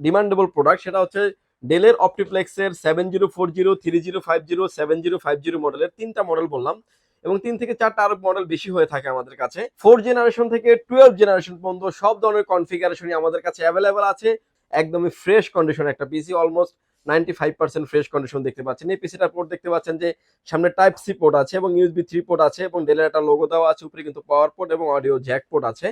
Demandable product সেটা হচ্ছে ডেলের অপটিপ্লেক্সের seven zero four zero three zero five zero seven zero five zero মডেলের তিনটা মডেল বললাম। এবং তিন থেকে চারটা আরও মডেল বেশি হয়ে থাকে আমাদের কাছে। ফোর জেনারেশন থেকে টুয়েলভ জেনারেশন পর্যন্ত সব ধরনের কনফিগারেশনই আমাদের কাছে অ্যাভেলেবেল আছে। একদমই ফ্রেশ কন্ডিশন একটা PC almost ninety five percent fresh condition দেখতে পাচ্ছেন। এই পিসিটার পোর্ট দেখতে পাচ্ছেন যে সামনে টাইপ সি পোর্ট আছে এবং ইউএসবি থ্রি পোর্ট আছে এবং ডেলের একটা লোগো দেওয়া আছে। উপরে কিন্তু পাওয়ার পোর্ট এবং অডিও জ্যাক পোর্ট আছে।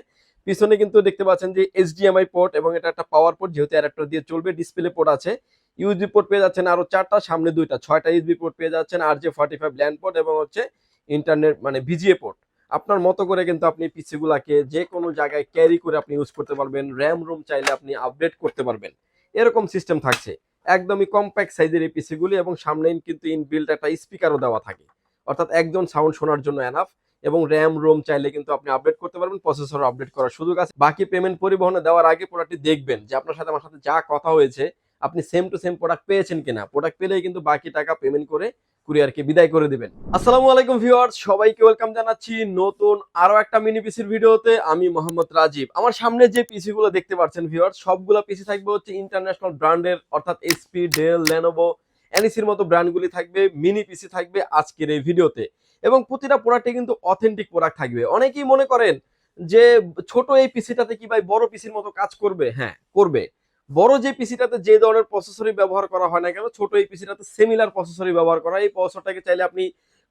পিছনে কিন্তু দেখতে পাচ্ছেন যে এইচডিএমআই পোর্ট এবং এটা একটা পাওয়ার পোর্ট যেহেতু অ্যাডাপ্টার দিয়ে চলবে ডিসপ্লে পোর্ট আছে। ইউএসবি পোর্ট পেয়ে যাচ্ছেন আরও চারটা, সামনে দুইটা, ছয়টা ইউএসবি পোর্ট পেয়ে যাচ্ছেন, আর J forty five LAN port এবং হচ্ছে ইন্টারনেট মানে ভিজিএ পোর্ট আপনার মতো করে কিন্তু আপনি পিসি গুলাকে যে কোনো জায়গায় ক্যারি করে আপনি ইউজ করতে পারবেন র্যাম রুম চাইলে আপনি আপডেট করতে পারবেন। এরকম সিস্টেম থাকছে। একদমই কম্প্যাক্ট সাইজের এই পিসি গুলি এবং সামনে কিন্তু ইনবিল্ট একটা স্পিকারও দেওয়া থাকে। অর্থাৎ একজন সাউন্ড শোনার জন্য এনাফ এবং র্যাম, রোম চাইলে কিন্তু আপনি আপডেট করতে পারবেন প্রসেসর আপডেট করার সুযোগ আছে। বাকি পেমেন্ট পরিবহনে দেওয়ার আগে প্রোডাক্টটি দেখবেন যে আপনার সাথে আমার সাথে যা কথা হয়েছে, আপনি সেম টু সেম প্রোডাক্ট পেয়েছেন কিনা? প্রোডাক্ট পেলেই কিন্তু বাকি টাকা পেমেন্ট করে কুরিয়ারকে বিদায় করে দিবেন। আসসালামু আলাইকুম ভিউয়ার্স সবাইকে ওয়েলকাম জানাচ্ছি নতুন আরও একটা মিনি পিসির ভিডিওতে। আমি মোহাম্মদ রাজীব। আমার সামনে যে পিসি গুলো দেখতে পাচ্ছেন ভিউয়ার্স সবগুলো পিসি থাকবে হচ্ছে ইন্টারন্যাশনাল ব্র্যান্ডের অর্থাৎ এইচপি ডেল লেনোভো এনএসির মতো ব্র্যান্ডগুলি থাকবে মিনি পিসি থাকবে আজকের এই ভিডিওতে। এবং প্রতিটা প্রোডাক্টে কিন্তু অথেন্টিক প্রোডাক্ট থাকবে। অনেকেই মনে করেন যে ছোট এই পিসিটাতে কি ভাই বড় পিসির মতো কাজ করবে? হ্যাঁ করবে। বড় যে পিসিটাতে যে ধরনের প্রসেসরই ব্যবহার করা হয় না কেন, ছোট এই পিসিটাতে সিমিলার প্রসেসরই ব্যবহার করা। এই প্রসেসরটাকে চাইলে আপনি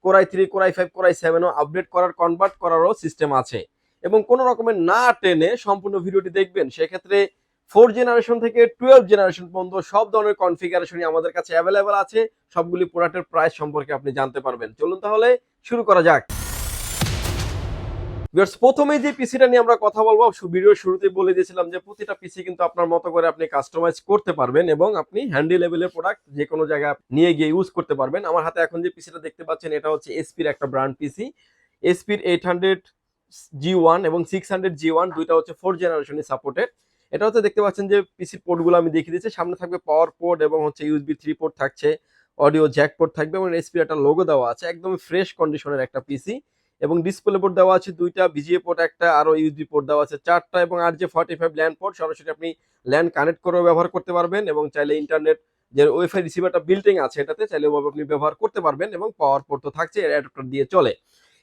core i three core i five core i সেভেনও update করার কনভার্ট করারও সিস্টেম আছে। এবং কোনো রকমের না টেনে সম্পূর্ণ ভিডিওটি দেখবেন। সেক্ষেত্রে ফোর জেনারেশন থেকে টুয়েলভ জেনারেশন পর্যন্ত সব ধরনের কনফিগারেশনই আমাদের কাছে অ্যাভেলেবেল আছে। সবগুলি প্রোডাক্টের প্রাইস সম্পর্কে আপনি জানতে পারবেন। চলুন তাহলে শুরু করা যাক। প্রথমে যে পিসিটা নিয়ে আমরা কথা বলব ভিডিওর শুরুতে বলে দিয়েছিলাম যে প্রতিটা পিসি কিন্তু আপনার মতো করে আপনি কাস্টমাইজ করতে পারবেন এবং আপনি হ্যান্ডি লেভেলের প্রোডাক্ট যে কোনো জায়গায় নিয়ে গিয়ে ইউজ করতে পারবেন। আমার হাতে এখন যে পিসিটা দেখতে পাচ্ছেন, এটা হচ্ছে এসপির একটা ব্র্যান্ড পিসি এসপির এইট হান্ড্রেড জি ওয়ান এবং সিক্স হান্ড্রেড জি ওয়ান দুইটা হচ্ছে ফোর জেনারেশনে সাপোর্টেড এটা হচ্ছে দেখতে পাচ্ছেন যে পিসির পোর্টগুলো আমি দেখিয়ে দিচ্ছি সামনে থাকবে পাওয়ার পোর্ট এবং হচ্ছে ইউএসবি থ্রি পোর্ট থাকছে অডিও জ্যাক পোর্ট থাকবে এবং এসপির একটা লোগো দেওয়া আছে, একদম ফ্রেশ কন্ডিশনের একটা পিসি এবং ডিসপ্লে পোর্ট দেওয়া আছে দুইটা বিজিএ পোর্ট একটা আরও ইউএসবি পোর্ট দেওয়া আছে চারটা এবং আর যে ফর্টি ফাইভ ল্যান্ড পোর্ট সরাসরি আপনি ল্যান্ড কানেক্ট করেও ব্যবহার করতে পারবেন এবং চাইলে ইন্টারনেট যে ওয়াইফাই রিসিভারটা বিল্ডিং আছে এটাতে, চাইলে ওভাবে আপনি ব্যবহার করতে পারবেন এবং পাওয়ার পোর্ট তো থাকছে অ্যাডাপ্টার দিয়ে চলে।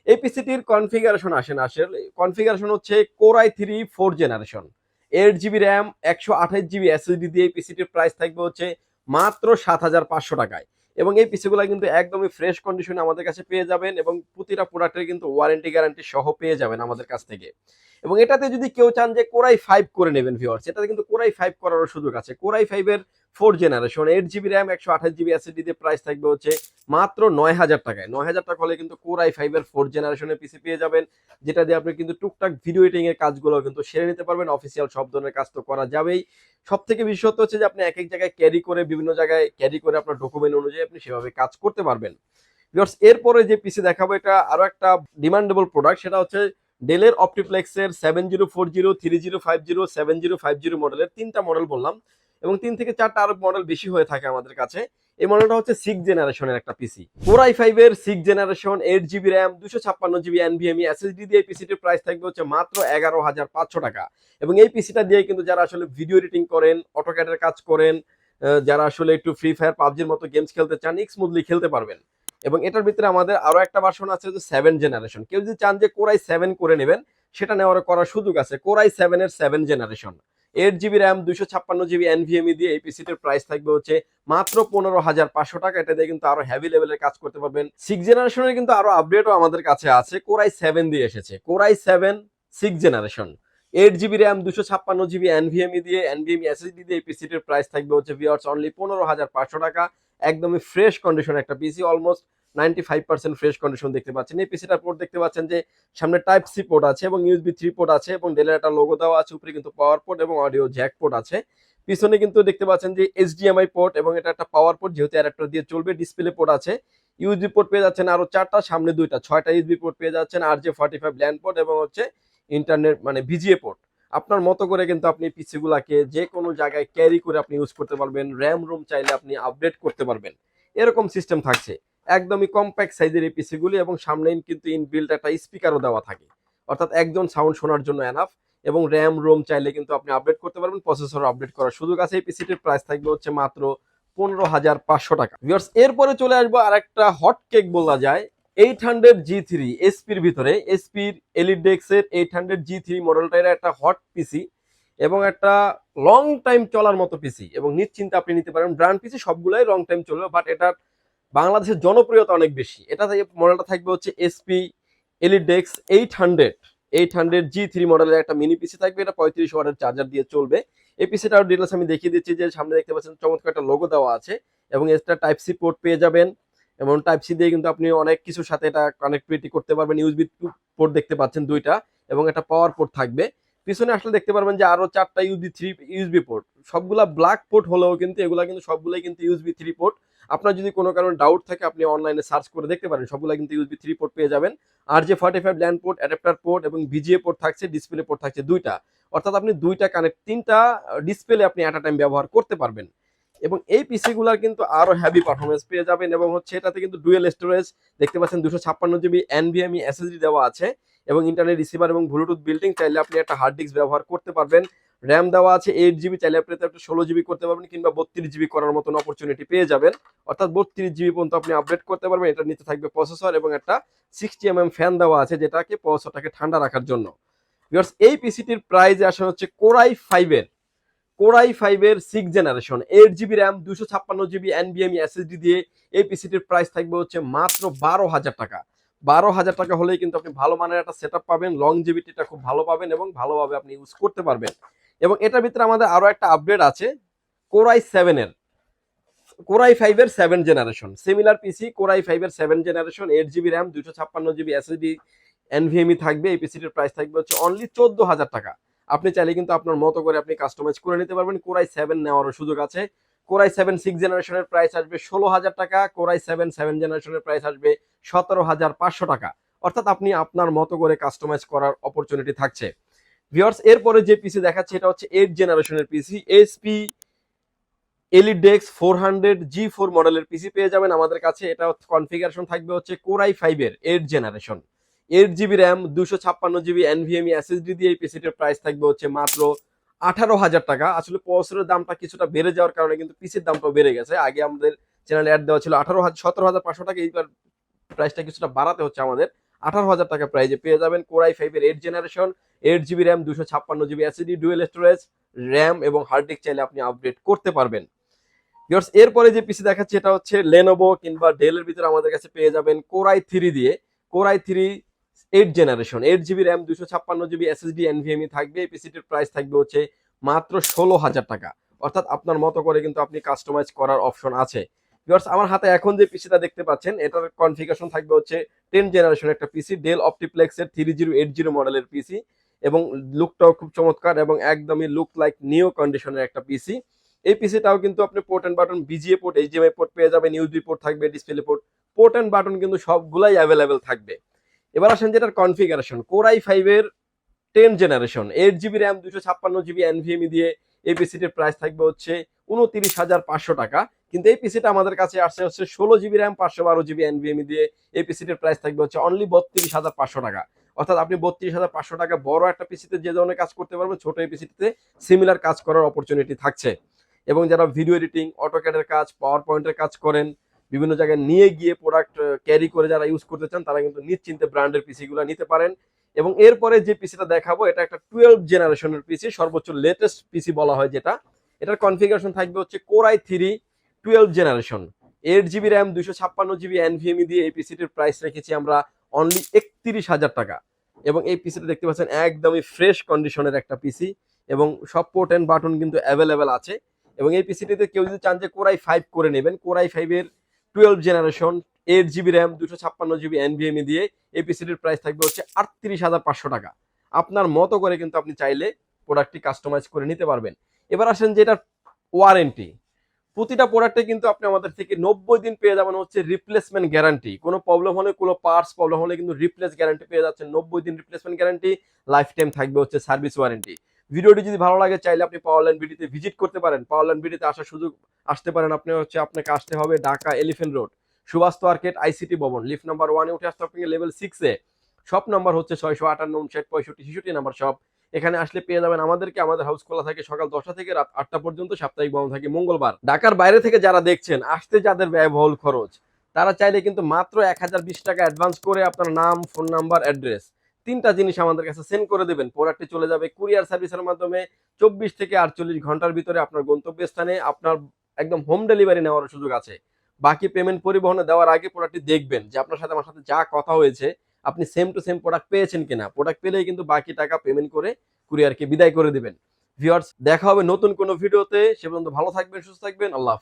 এই পিসিটির কনফিগারেশন আসেন আসলে কনফিগারেশন হচ্ছে core i three four generation eight GB RAM একশো আঠাশ জিবি এসএসডি দিয়ে এই পিসিটির প্রাইস থাকবে হচ্ছে মাত্র সাত হাজার পাঁচশো টাকায়। এবং এই পিসিগুলো কিন্তু একদমই ফ্রেশ কন্ডিশনে আমাদের কাছে পেয়ে যাবেন এবং প্রতিটা প্রোডাক্টের কিন্তু ওয়ারেন্টি গ্যারান্টি সহ পেয়ে যাবেন আমাদের কাছ থেকে। এবং এটাতে যদি কেউ চান যে কোরাই ফাইভ করে নেবেন ভিওয়ার্স এটাতে কিন্তু কোরাই ফাইভ করারও সুযোগ আছে। কোরাই ফাইভের four generation eight GB RAM একশো আঠাশ জিবি এসএসডি দিয়ে প্রাইস থাকবে হচ্ছে মাত্র নয় হাজার টাকায়। নয় হাজার টাকা হলে কিন্তু কোরাই ফাইভের ফোর জেনারেশনের পিসি পেয়ে যাবেন যেটা দিয়ে আপনি কিন্তু টুকটাক ভিডিও এডিটিং এর কাজগুলো কিন্তু সেরে নিতে পারবেন। অফিসিয়াল সব ধরনের কাজ তো করা যাবেই। সব থেকে বিশেষত হচ্ছে যে আপনি এক এক জায়গায় ক্যারি করে বিভিন্ন জায়গায় ক্যারি করে আপনার ডকুমেন্ট অনুযায়ী আপনি সেভাবে কাজ করতে পারবেন। Viewers, এরপরে যে পিসি দেখাবো এটা আরও একটা ডিমান্ডেবল প্রোডাক্ট সেটা হচ্ছে ডেলের অপটিপ্লেক্সের seven zero four zero three zero five zero seven zero five zero মডেলের তিনটা মডেল বললাম। এবং তিন থেকে চারটা আরও মডেল বেশি হয়ে থাকে আমাদের কাছে। এই মডেলটা হচ্ছে সিক্স জেনারেশনের একটা পিসি ফোর আই ফাইভ এর six generation eight GB RAM দুশো ছাপ্পান্ন জিবি এনভিএমই এসএসডি দিয়ে পিসিটির প্রাইস থাকবে হচ্ছে মাত্র এগারো হাজার পাঁচশো টাকা। এবং এই পিসিটা দিয়ে কিন্তু যারা আসলে ভিডিও এডিটিং করেন অটোক্যাডের কাজ করেন যারা আসলে একটু ফ্রি ফায়ার পাবজির মতো গেমস খেলতে চান স্মুথলি খেলতে পারবেন। এবং এটার ভিতরে আমাদের আরও একটা ভার্সন আছে যে সেভেন জেনারেশন কেউ যদি চান যে কোরাই সেভেন করে নেবেন, সেটা নেওয়ার করার সুযোগ আছে। কোরাই সেভেন এর seven generation eight GB RAM দুইশো ছাপ্পান্ন জিবি এনভিএমই দিয়ে এই পিসিটির প্রাইস থাকবে হচ্ছে মাত্র পনেরো হাজার পাঁচশো টাকা। এটা দিয়ে কিন্তু আরও হেভি লেভেলের কাজ করতে পারবেন। সিক্স জেনারেশনের কিন্তু আরও আপডেটও আমাদের কাছে আছে। কোরাই সেভেন দিয়ে এসেছে। Core i seven six generation eight GB RAM দুশো ছাপ্পান্ন জিবি এনভিএমই দিয়ে এনভিএমই এসএসডি দিয়ে এই পিসিটির প্রাইস থাকবে হচ্ছে ভিওয়ার্স অনলি পনেরো হাজার পাঁচশো টাকা। একদমই ফ্রেশ কন্ডিশন একটা PC almost ninety five percent fresh condition দেখতে পাচ্ছেন। এই পিসিটার পোর্ট দেখতে পাচ্ছেন যে সামনে টাইপ সি পোর্ট আছে এবং ইউএসবি থ্রি পোর্ট আছে এবং ডেলের একটা লোগো দেওয়া আছে, উপরে কিন্তু পাওয়ার পোর্ট এবং অডিও জ্যাক পোর্ট আছে। পিছনে কিন্তু দেখতে পাচ্ছেন যে এইচডিএমআই পোর্ট এবং এটা একটা পাওয়ার পোর্ট যেহেতু অ্যাডাপ্টার দিয়ে চলবে ডিসপ্লে পোর্ট আছে। ইউএসবি পোর্ট পেয়ে যাচ্ছেন আরও চারটা, সামনে দুইটা, ছয়টা ইউএসবি পোর্ট পেয়ে যাচ্ছেন R J forty five LAN port এবং হচ্ছে ইন্টারনেট মানে ভিজিএ পোর্ট আপনার মতো করে কিন্তু আপনি পিসি গুলাকে যে কোনো জায়গায় ক্যারি করে আপনি ইউজ করতে পারবেন র্যাম রুম চাইলে আপনি আপডেট করতে পারবেন। এরকম সিস্টেম থাকছে। একদমই কম্প্যাক্ট সাইজের এই পিসিগুলি এবং সামনে কিন্তু ইনবিল্ট একটা স্পিকারও দেওয়া থাকে। অর্থাৎ একজন সাউন্ড শোনার জন্য এনাফ এবং র্যাম রোম চাইলে কিন্তু আপনি আপডেট করতে পারবেন প্রসেসর আপডেট করার সুযোগ আছে। এই পিসিটির প্রাইস থাকবে হচ্ছে মাত্র পনেরো হাজার পাঁচশো টাকা। ভিউয়ার্স এরপরে চলে আসব আর একটা হট কেক বলা যায় এইট হান্ড্রেড জি থ্রি এসপির ভিতরে। এসপির এলিডেক্সের এইট হান্ড্রেড জি থ্রি মডেলটা এটা একটা হট পিসি এবং একটা লং টাইম চলার মতো পিসি এবং নিশ্চিন্তে আপনি নিতে পারেন। ব্র্যান্ড পিসি সবগুলাই লং টাইম চলবে বাট এটার বাংলাদেশের জনপ্রিয়তা অনেক বেশি। এটা থেকে মডেলটা থাকবে হচ্ছে HP EliteDesk eight hundred eight hundred G three মডেলের একটা মিনি পিসি থাকবে, এটা পঁয়ত্রিশ ওয়াটের চার্জার দিয়ে চলবে। এই পিসিটার ডিটেলস আমি দেখিয়ে দিচ্ছি যে সামনে দেখতে পাচ্ছেন চমৎকার একটা লোগো দেওয়া আছে এবং এটা টাইপ সি পোর্ট পেয়ে যাবেন এবং টাইপ সি দিয়ে কিন্তু আপনি অনেক কিছুর সাথে এটা কানেক্টিভিটি করতে পারবেন। ইউজবি পোর্ট দেখতে পাচ্ছেন দুইটা এবং একটা পাওয়ার পোর্ট থাকবে। পিছনে আসলে দেখতে পারবেন যে আরও চারটা ইউজবি থ্রি ইউজবি পোর্ট সবগুলা ব্ল্যাক পোর্ট হলেও কিন্তু, এগুলা কিন্তু সবগুলাই কিন্তু ইউজবি থ্রি পোর্ট আপনার যদি কোনো কারণে ডাউট থাকে, আপনি অনলাইনে সার্চ করে দেখতে পারেন। সবগুলো কিন্তু ইউজবি থ্রি পোর্ট পেয়ে যাবেন। আর যে forty five LAN port adapter port এবং ভিজিএ পোর্ট থাকছে ডিসপ্লে পোর্ট থাকছে দুইটা। অর্থাৎ আপনি দুইটা কানেক্ট তিনটা ডিসপ্লে আপনি অ্যাট টাইম ব্যবহার করতে পারবেন। এবং এই পিসি গুলার কিন্তু আরও হ্যাভি পারফরমেন্স পেয়ে যাবেন এবং হচ্ছে এটাতে কিন্তু ডুয়েল স্টোরেজ দেখতে পাচ্ছেন দুশো ছাপ্পান্ন জিবি এনভিএমই এসএসডি দেওয়া আছে। এবং ইন্টারনেট রিসিভার এবং ব্লুটুথ বিল্ডিং চাইলে আপনি একটা হার্ড ডিস্ক ব্যবহার করতে পারবেন। র্যাম দেওয়া আছে এইট জিবি চাইলে আপনি একটা ষোলো জিবি করতে পারবেন কিংবা বত্রিশ জিবি করার মতন অপরচুনিটি পেয়ে যাবেন। অর্থাৎ বত্রিশ জিবি পর্যন্ত আপনি আপডেট করতে পারবেন। এটা নিতে থাকবে প্রসেসর এবং একটা সিক্সটি এম ফ্যান দেওয়া আছে যেটাকে প্রসেসরটাকে ঠান্ডা রাখার জন্য। Viewers, এই পিসিটির প্রাইস আসে হচ্ছে কোরাই ফাইভের কোরাই ফাইভের six generation eight GB RAM দুশো ছাপ্পান্ন জিবি এনবিএমই এসএসডি দিয়ে এই পিসিটির প্রাইস থাকবে হচ্ছে মাত্র বারো হাজার টাকা। বারো হাজার টাকা হলেই কিন্তু আপনি ভালো মানের একটা সেট পাবেন লং জিবিটিটা খুব ভালো পাবেন এবং ভালোভাবে আপনি ইউজ করতে পারবেন। এবং এটার ভিতরে আমাদের আরও একটা আপডেট আছে কোরাই সেভেনের কোরাই ফাইভের seven generation similar PC core i ফাইভের seven generation eight GB RAM দুশো ছাপ্পান্ন জিবি এসএসডি এনভিএমই থাকবে। এই পিসিটির প্রাইস থাকবে হচ্ছে অনলি চোদ্দ হাজার টাকা। আপনি চাইলে কিন্তু আপনার মতো করে আপনি কাস্টমাইজ করে নিতে পারবেন। কোরাই সেভেন নেওয়ারও সুযোগ আছে। কোরাই সেভেন সিক্স জেনারেশনের প্রাইস আসবে ষোলো হাজার টাকা। কোরাই সেভেন সেভেন জেনারেশনের প্রাইস আসবে সতেরো হাজার পাঁচশো টাকা। অর্থাৎ আপনি আপনার মতো করে কাস্টমাইজ করার অপরচুনিটি থাকছে। ভিওর্স এরপরে যে পিসি দেখাচ্ছে, এটা হচ্ছে এইট জেনারেশনের PC HP EliteDesk four hundred G four মডেলের পিসি পেয়ে যাবেন। আমাদের কাছে এটা হচ্ছে কনফিগারেশন থাকবে হচ্ছে কোরাই ফাইভের eight generation eight GB RAM দুশো ছাপ্পান্ন জিবি এনভিএমই এসএসডি দিয়ে এই পিসিটির প্রাইস থাকবে হচ্ছে মাত্র আঠারো হাজার টাকা। আসলে প্রসেসরের দামটা কিছুটা বেড়ে যাওয়ার কারণে কিন্তু পিসির দামটাও বেড়ে গেছে। আগে আমাদের চ্যানেলে অ্যাড দেওয়া ছিল আঠারো হাজার, সতেরো হাজার পাঁচশো টাকা, এইবার প্রাইসটা কিছুটা বাড়াতে হচ্ছে আমাদের। আঠারো হাজার টাকা প্রাইজে পেয়ে যাবেন কোরাই ফাইভের eight generation eight GB RAM দুশো ছাপ্পান্ন GB SSD dual storage RAM এবং হার্ড ডিস্ক চাইলে আপনি আপডেট করতে পারবেন। এরপরে যে পিসি দেখাচ্ছে এটা হচ্ছে লেনোভো কিংবা ডেলের ভিতরে আমাদের কাছে পেয়ে যাবেন কোরাই থ্রি দিয়ে। Core i three eight generation eight GB RAM দুশো ছাপ্পান্ন জিবি এসএসডি এনভিএমই থাকবে। এই পিসিটির প্রাইস থাকবে হচ্ছে মাত্র ষোলো হাজার টাকা। অর্থাৎ আপনার মতো করে কিন্তু আপনি কাস্টমাইজ করার অপশন আছে। Viewers, আমার হাতে এখন যে পিসিটা দেখতে পাচ্ছেন এটার কনফিগারেশন থাকবে হচ্ছে টেন জেনারেশন একটা পিসি ডেল অপটিপ্লেক্সের থ্রি জিরো এইট জিরো মডেলের পিসি এবং লুকটাও খুব চমৎকার এবং একদমই লুক লাইক নিউ কন্ডিশনের একটা পিসি এই পিসিটাও কিন্তু আপনি port and button VGA port HDMI port পেয়ে যাবেন ইউজবি পোর্ট থাকবে display port port and button কিন্তু সবগুলাই অ্যাভেলেবেল থাকবে। এবার আসেন যেটার কনফিগারেশন কোরাই ফাইভের ten generation eight GB RAM দুশো ছাপ্পান্ন জিবি এনভিএমই দিয়ে এই পিসিটির প্রাইস থাকবে হচ্ছে উনত্রিশ হাজার পাঁচশো টাকা। কিন্তু এই পিসিটা আমাদের কাছে আসছে হচ্ছে ষোলো জিবি র্যাম পাঁচশো বারো জিবি এনভিএমই দিয়ে। এই পিসিটির প্রাইস থাকবে হচ্ছে অনলি বত্রিশ হাজার পাঁচশো টাকা। অর্থাৎ আপনি বত্রিশ হাজার পাঁচশো টাকা বড় একটা পিসিতে যে ধরনের কাজ করতে পারবেন, ছোট এই পিসিটিতে সিমিলার কাজ করার অপরচুনিটি থাকছে। এবং যারা ভিডিও এডিটিং অটোক্যাডের কাজ পাওয়ার পয়েন্টের কাজ করেন, বিভিন্ন জায়গায় নিয়ে গিয়ে প্রোডাক্ট ক্যারি করে যারা ইউজ করতে চান, তারা কিন্তু নিশ্চিন্তে ব্র্যান্ডের পিসিগুলো নিতে পারেন। এবং এরপরে যে পিসিটা দেখাবো, এটা একটা টুয়েলভ জেনারেশনের পিসি সর্বোচ্চ লেটেস্ট পিসি বলা হয় যেটা। এটার কনফিগারেশন থাকবে হচ্ছে core i three twelve generation eight GB RAM দুশো ছাপ্পান্ন জিবি এনভিএমই দিয়ে এই পিসিটির প্রাইস রেখেছি আমরা অনলি একত্রিশ হাজার টাকা। এবং এই পিসিটা দেখতে পাচ্ছেন, একদমই ফ্রেশ কন্ডিশনের একটা পিসি এবং সব পোর্ট অ্যান্ড বাটন কিন্তু অ্যাভেলেবেল আছে। এবং এই পিসিটিতে কেউ যদি চান যে কোরাই ফাইভ করে নেবেন কোরাই ফাইভের twelve generation eight GB RAM দুশো ছাপ্পান্ন জিবি এনভিএমই দিয়ে এই পিসিটির প্রাইস থাকবে হচ্ছে আটত্রিশ হাজার পাঁচশো টাকা। আপনার মতো করে কিন্তু আপনি চাইলে প্রোডাক্টটি কাস্টমাইজ করে নিতে পারবেন। এবার আসেন যে এটার ওয়ারেন্টি প্রতিটা প্রোডাক্টে কিন্তু আপনি আমাদের থেকে নব্বই দিন পেয়ে যাবেন হচ্ছে রিপ্লেসমেন্ট গ্যারান্টি কোনো প্রবলেম হলে, কোনো পার্টস প্রবলেম হলে কিন্তু রিপ্লেস গ্যারান্টি পেয়ে যাচ্ছেন। নব্বই দিন রিপ্লেসমেন্ট গ্যারান্টি লাইফ টাইম থাকবে হচ্ছে সার্ভিস ওয়ারেন্টি ভিডিওটি যদি ভালো লাগে, চাইলে আপনি পাওয়ারল্যান্ড বিডিতে ভিজিট করতে পারেন। পাওয়ার পাওয়ারল্যান্ড বিডিতে আসার সুযোগ আসতে পারেন। আপনি হচ্ছে আপনাকে আসতে হবে Dhaka elephant road Subhash market ICT ভবন। লিফট নাম্বার ওয়ানে উঠে আসতে আপনাকে লেভেল সিক্সে শপ নাম্বার হচ্ছে ছয়শো আটান্ন, উনষাট, পঁয়ষট্টি, ছেষট্টি নাম্বার শপ এখানে আসলে পেয়ে যাবেন আমাদেরকে, আমাদের হাউস খোলা থাকে সকাল দশটা থেকে রাত আটটা পর্যন্ত, সাপ্তাহিক বন্ধ থাকে, মঙ্গলবার। ঢাকার বাইরে থেকে যারা দেখছেন, আসতে যাদের ব্যয়বহুল খরচ, তারা চাইলে কিন্তু মাত্র এক হাজার বিশ টাকা অ্যাডভান্স করে আপনার নাম ফোন নাম্বার অ্যাড্রেস তিনটা জিনিস আমাদের কাছে সেন্ড করে দেবেন। প্রোডাক্টটি চলে যাবে কুরিয়ার সার্ভিসের মাধ্যমে চব্বিশ থেকে আটচল্লিশ ঘণ্টার ভিতরে আপনার গন্তব্যস্থানে আপনার একদম হোম ডেলিভারি নেওয়ার সুযোগ আছে। বাকি পেমেন্ট পরিবহনে দেওয়ার আগে প্রোডাক্টটি দেখবেন যে আপনার সাথে আমার সাথে যা কথা হয়েছে আপনি সেম টু সেম প্রোডাক্ট পেয়েছেন কিনা? প্রোডাক্ট পেলেই কিন্তু বাকি টাকা পেমেন্ট করে কুরিয়ারকে বিদায় করে দেবেন। ভিউয়ার্স দেখা হবে নতুন কোনো ভিডিওতে সে পর্যন্ত ভালো থাকবেন, সুস্থ থাকবেন। আল্লাহ হাফেজ।